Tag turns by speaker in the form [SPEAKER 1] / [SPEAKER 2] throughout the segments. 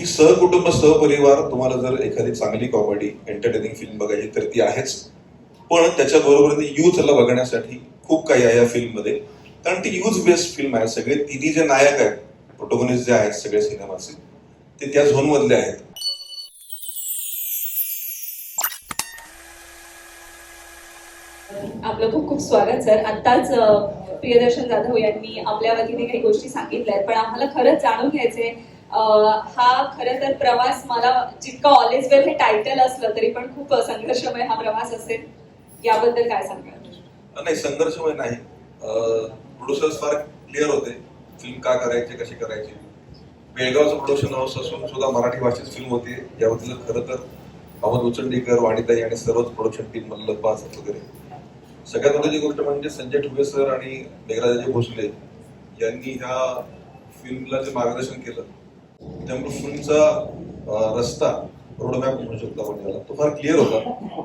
[SPEAKER 1] की सहकुटुंब सहपरिवार तुम्हाला जर एखादी चांगली कॉमेडी एंटरटेनिंग फिल्म बघायची तर ती आहेच. पण त्याच्याबरोबर युथला बघण्यासाठी खूप काही आहे या फिल्ममध्ये कारण ती युथ बेस्ड फिल्म आहे. सगळे तिन्ही जे नायक आहेत प्रोटोगोनिस्ट जे आहेत सगळे सिनेमाचे ते त्या झोनमधले आहेत.
[SPEAKER 2] आपलं खूप खूप स्वागत सर. आत्ताच प्रियदर्शन जाधव यांनी आपल्या वतीने काही गोष्टी सांगितल्या आहेत पण आम्हाला खरंच जाणून घ्यायचे हा खरं तर प्रवास मला जितका ऑल इज वेल हे टायटल असलं तरी पण खूप संघर्षमय हा प्रवास असेल. याबद्दल काय सांगाल?
[SPEAKER 1] नाही संघर्षमय नाही. प्रोड्युसर्स फार क्लिअर होते. फिल्म का करायची कशी करायची? बेळगावचं प्रोडक्शन हाऊस असून सुद्धा मराठी भाषेत फिल्म होती. याबद्दल खरं तर अमोल उचंडीकर वाणीताई आणि सर्वच प्रोडक्शन टीम मल्लप्पा पाच वगैरे. सगळ्यात महत्वाची गोष्ट म्हणजे संजय ठुबे सर आणि मेघराजाजी भोसले यांनी ह्या फिल्मला जे मार्गदर्शन केलं त्यामुळे फिल्मचा रस्ता रोडमॅप म्हणू शकतो आपण त्याला तो फार क्लिअर होता.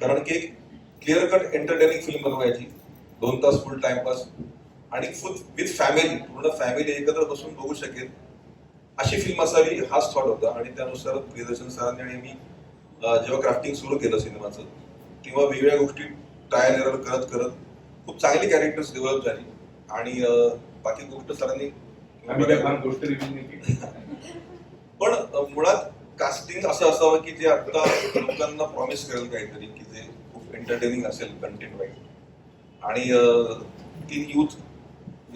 [SPEAKER 1] कारण की एक क्लिअर कट एंटरटेनिंग फिल्म बनवायची. दोन तास फुल टाइमपास आणि फुल विथ फॅमिली पूर्ण फॅमिली एकत्र बसून बघू शकेल. अशी फिल्म असावी हाच थॉट होता. आणि त्यानुसार प्रियदर्शन सरांनी आणि मी जेव्हा क्राफ्टिंग सुरू केलं सिनेमाचं तेव्हा वेगवेगळ्या गोष्टी ट्रायल एरर करत करत खूप चांगली कॅरेक्टर्स डेव्हलप झाली. आणि बाकी गोष्ट सरांनी
[SPEAKER 3] आम्ही काय फार गोष्ट रिव्ह्यू नाही केली.
[SPEAKER 1] पण मुळात कास्टिंग असं असावं की जे आता लोकांना प्रॉमिस करेल काहीतरी की जे खूप एंटरटेनिंग असेल कंटेंट वाईज. आणि तीन युथ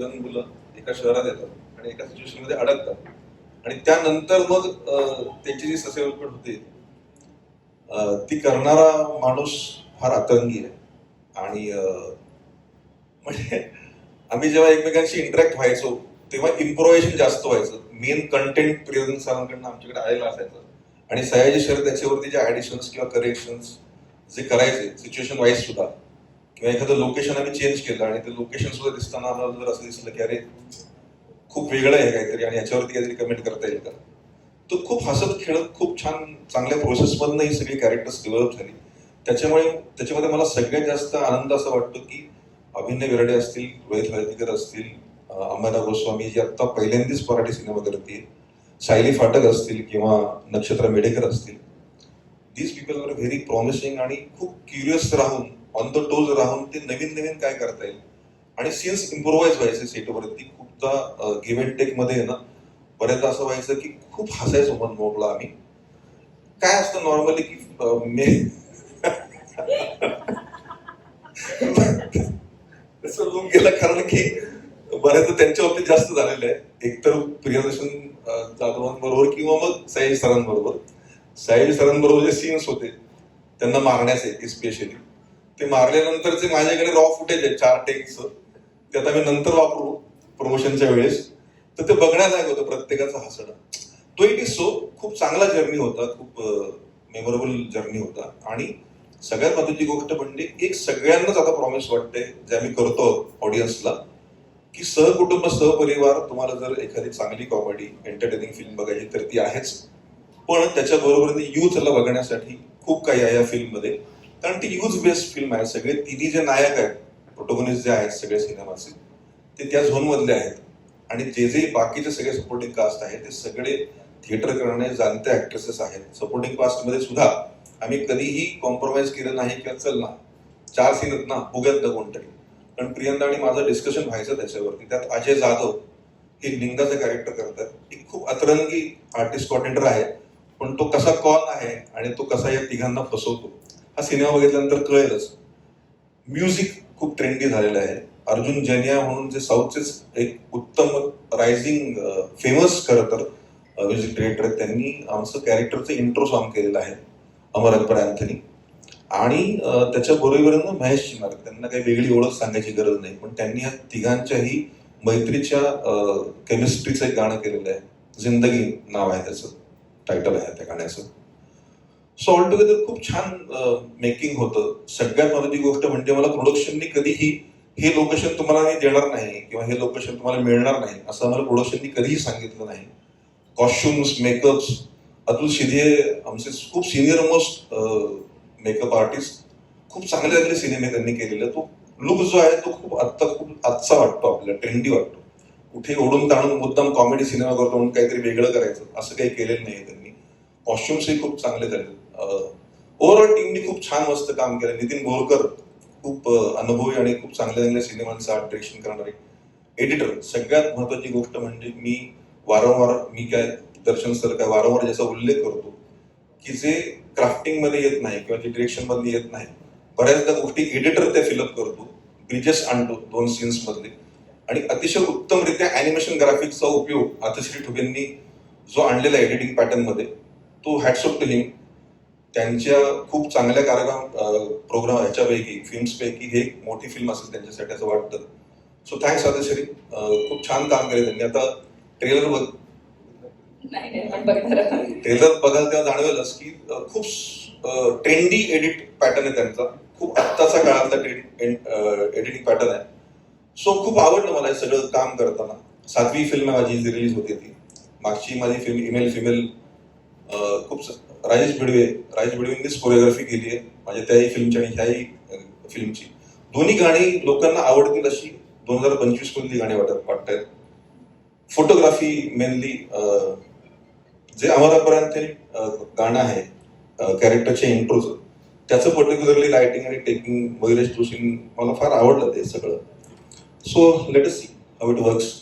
[SPEAKER 1] यंग मुलं एका शहरात येतात आणि एका सिच्युएशनमध्ये अडकतात. आणि त्यानंतर मग त्यांची जी ससेवलपट होते ती करणारा माणूस फार अतरंगी आहे. आणि म्हणजे आम्ही जेव्हा एकमेकांशी इंटरॅक्ट व्हायचो तेव्हा इम्प्रोव्हायझेशन जास्त व्हायचं. मेन कंटेंट प्रियदर्शन सरांकडनं आमच्याकडे आलेलं असायचं. आणि सयाजी शरद त्याच्यावरती जे ॲडिशन्स किंवा करेक्शन्स जे करायचे सिच्युएशन वाईज सुद्धा किंवा एखादं लोकेशन आम्ही चेंज केलं आणि ते लोकेशन सुद्धा दिसताना आम्हाला जर असं दिसलं की अरे खूप वेगळं आहे काहीतरी आणि याच्यावरती काहीतरी कमेंट करता येईल का? तो खूप हसत खेळत खूप छान चांगल्या प्रोसेसमधनं ही सगळी कॅरेक्टर्स डेव्हलप झाली. त्याच्यामुळे त्याच्यामध्ये मला सगळ्यात जास्त आनंद असा वाटतो की अभिनय विराडे असतील रोहित हळदीकर असतील अंबादा गोस्वामी जी आता पहिल्यांदाच मराठी सिनेमा करते सायली फाटक असतील किंवा नक्षत्र मेडेकर असतील these people are very promising आणि खूप क्युरियस राहून ऑन द टोज राहून ते नवीन नवीन काय करता येईल. आणि सीन्स इम्प्रोवाइज व्हायचे सेटवरती. खूपदा गिव्ह अँड टेकमध्ये ना बऱ्याचदा असं व्हायचं की खूप हसायचो मन मोकळा आम्ही. काय असतं नॉर्मली की मे तसं गेला कारण की बऱ्याचदा त्यांच्या बाबतीत जास्त झालेलं आहे. एकतर प्रियदर्शन जाधवांबरोबर किंवा मग साहिल सरांबरोबर. साहिल सरांबरोबर जे सीन्स होते त्यांना मारण्याचे स्पेशली ते मारल्यानंतरचे माझ्याकडे रॉ फुटेज आहे चार टेक्स ते आता मी नंतर वापरू प्रमोशनच्या वेळेस. तर ते बघण्यालायक होतं प्रत्येकाचं हसणं तो इट इज सो खूप चांगला जर्नी होता खूप मेमोरेबल जर्नी होता. आणि सगळ्यात महत्वाची गोष्ट म्हणजे एक सगळ्यांनाच आता प्रॉमिस वाटते जे आम्ही करतो ऑडियन्सला की सहकुटुंब सहपरिवार तुम्हाला जर एखादी चांगली कॉमेडी एंटरटेनिंग फिल्म बघायची तर ती आहेच. पण त्याच्याबरोबर ते युथला बघण्यासाठी खूप काही आहे या फिल्ममध्ये कारण ती युथ बेस्ड फिल्म आहे सगळे. तिन्ही जे नायक आहेत प्रोटोगनिस्ट जे आहेत सगळे सिनेमाचे ते त्या झोनमधले आहेत. आणि जे जे बाकीचे सगळे सपोर्टिंग कास्ट आहेत ते सगळे थिएटर करणारे जाणते ऍक्ट्रेसेस आहेत. सपोर्टिंग कास्टमध्ये सुद्धा आम्ही कधीही कॉम्प्रोमाइज केलं नाही किंवा चल ना चार सीन आहेत ना बघूयात ना कोणतरी. पण प्रियंदा आणि माझं डिस्कशन व्हायचं त्याच्यावरती. त्यात अजय जाधव हे लिंगाचं कॅरेक्टर करतात. एक खूप अतरंगी आर्टिस्ट कॉर्डिनेटर आहे. पण तो कसा कॉन आहे आणि तो कसा या तिघांना फसवतो हा सिनेमा बघितल्यानंतर कळेलच. म्युझिक खूप ट्रेंडी झालेलं आहे. अर्जुन जनिया म्हणून जे साऊथचेच एक उत्तम रायझिंग फेमस खरं तर म्युझिक डिरेक्टर आहेत. त्यांनी आमचं कॅरेक्टरचं इंट्रो सॉन्ग केलेलं आहे. अमर अकबर अँथनी आणि त्याच्या बरोबरीनं महेश चिनार त्यांना काही वेगळी ओळख सांगायची गरज नाही. पण त्यांनी या तिघांच्याही मैत्रीच्या केमिस्ट्रीचं एक गाणं केलेलं आहे. जिंदगी नाव आहे त्याचं. टायटल आहे त्या गाण्याचं. सो ऑल टुगेदर खूप छान मेकिंग होतं. सगळ्यात महत्वाची गोष्ट म्हणजे मला प्रोडक्शननी कधीही हे लोकेशन तुम्हाला मी देणार नाही किंवा हे लोकेशन तुम्हाला मिळणार नाही असं मला प्रोडक्शननी कधीही सांगितलं नाही. कॉस्ट्युम्स मेकअप्स अतुल शिधे आमचे खूप सिनियर मोस्ट मेकअप आर्टिस्ट खूप चांगले चांगले सिनेमे त्यांनी केलेले. तो लुक जो आहे तो खूप आत्ता खूप आजचा वाटतो आपल्याला ट्रेंडी वाटतो. कुठे ओढून ताणून मुद्दाम कॉमेडी सिनेमा करतो म्हणून काहीतरी वेगळं करायचं असं काही केलेलं नाही त्यांनी. कॉस्ट्युम्सही खूप चांगले झाले. ओव्हरऑल टीमनी खूप छान मस्त काम केलं. नितीन बोरकर खूप अनुभवी आणि खूप चांगल्या चांगल्या सिनेमांचं आर्ट डिरेक्शन करणारे एडिटर सगळ्यात महत्वाची गोष्ट म्हणजे मी वारंवार मी काय दर्शन सर काय वारंवार ज्याचा उल्लेख करतो की जे क्राफ्टिंगमध्ये येत नाही किंवा जे डिरेक्शनमध्ये येत नाही. बऱ्याचदा गोष्टी एडिटर ते फिलअप करतो ब्रिजेस आणतो दोन सीन्स मधले. आणि अतिशय उत्तमरित्या अॅनिमेशन ग्राफिक्सचा उपयोग आतश्री ठुबेंनी जो आणलेला एडिटिंग पॅटर्नमध्ये तो हॅट्सअप टू हिम त्यांच्या खूप चांगल्या कार्यक्रम प्रोग्राम ह्याच्यापैकी फिल्म्सपैकी हे एक मोठी फिल्म असेल त्यांच्यासाठी असं वाटतं. सो थँक्स आदश्री खूप छान काम केलं त्यांनी. आता ट्रेलर बघ
[SPEAKER 2] नाही नाही पण बघणार आहोत.
[SPEAKER 1] ट्रेलर बघाल तेव्हा जाणवेलच की खूप ट्रेंडी एडिट पॅटर्न आहे त्यांचा. खूप आत्ताचा काळातला एडिटिंग पॅटर्न आहे. सो खूप आवडलं मला हे सगळं काम करताना. सातवी फिल्म माझी जी रिलीज होती ती. मागची माझी फिल्म इमेल फिमेल खूप राजेश भिडवे राजेश भिडवेंनीच कोरिओग्राफी केली आहे. माझ्या त्याही फिल्मची आणि ह्याही फिल्मची दोन्ही गाणी लोकांना आवडतील अशी दोन हजार पंचवीस मधली गाणी वाटत वाटतायत. फोटोग्राफी मेनली जे आम्हालापर्यंत गाणं आहे कॅरेक्टरच्या इंट्रोचं त्याचं पर्टिक्युलरली लायटिंग आणि टेकिंग वगैरे मला फार आवडलं ते सगळं. So let see how it works